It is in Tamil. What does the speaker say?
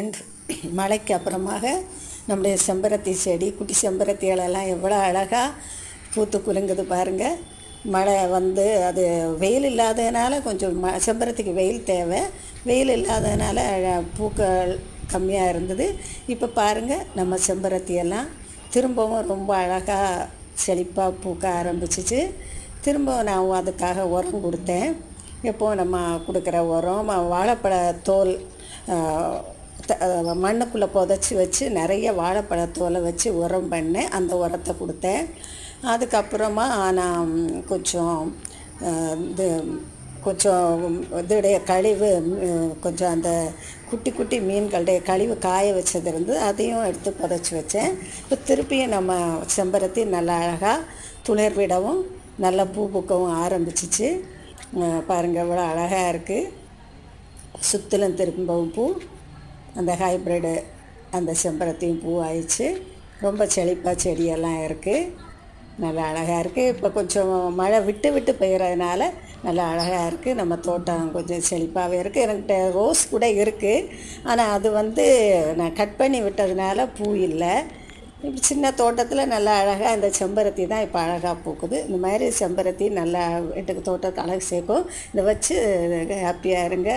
என்று மழைக்கு அப்புறமாக நம்முடைய செம்பருத்தி செடி குட்டி செம்பருத்தி இலையெல்லாம் எவ்வளோ அழகாக பூத்து குலுங்குது பாருங்கள் மழை வந்து அது வெயில் இல்லாததுனால கொஞ்சம் ம செம்பருத்திக்கு வெயில் தேவை. வெயில் இல்லாததுனால பூக்கள் கம்மியாக இருந்தது. இப்போ பாருங்கள் நம்ம செம்பருத்தி எல்லாம் திரும்பவும் ரொம்ப அழகாக செழிப்பாக பூக்க ஆரம்பிச்சிச்சு. திரும்பவும் நான் அதுக்காக உரம் கொடுத்தேன். எப்போ நம்ம கொடுக்குற உரம் வாழைப்பழ தோல் மண்ணுக்குள்ளே புதைச்சி வச்சு நிறைய வாழைப்பழத்தோலை வச்சு உரம் பண்ணேன் அந்த உரத்தை கொடுத்தேன். அதுக்கப்புறமா நான் கொஞ்சம் இது கொஞ்சம் இதோடைய கழிவு கொஞ்சம் அந்த குட்டி குட்டி மீன்களுடைய கழிவு காய வச்சது இருந்து அதையும் எடுத்து புதைச்சி வச்சேன். இப்போ திருப்பியும் நம்ம செம்பருத்தி நல்லா அழகாக துளிர் விடவும் நல்லா பூ பூக்கவும் ஆரம்பிச்சிச்சு. பாருங்கள் இவ்வளோ அழகாக இருக்குது சுற்றிலும் திரும்பவும் பூ. அந்த ஹைப்ரிடு அந்த செம்பருத்தியும் பூ ஆயிடுச்சு. ரொம்ப செழிப்பாக செடியெல்லாம் இருக்குது நல்லா அழகாக இருக்குது இப்போ கொஞ்சம் மழை விட்டு விட்டு பெய்கிறதுனால நல்லா அழகாக இருக்குது நம்ம தோட்டம் கொஞ்சம் செழிப்பாகவே இருக்குது என்கிட்ட ரோஸ் கூட இருக்குது ஆனால் அது வந்து நான் கட் பண்ணி விட்டதுனால பூ இல்லை. இப்போ சின்ன தோட்டத்தில் நல்லா அழகாக இந்த செம்பருத்தி தான் இப்போ அழகாக பூக்குது. இந்த மாதிரி செம்பருத்தி நல்லா வீட்டுக்கு தோட்டத்தை அழகு சேர்க்கும். இதை வச்சு ஹாப்பியாக இருங்க.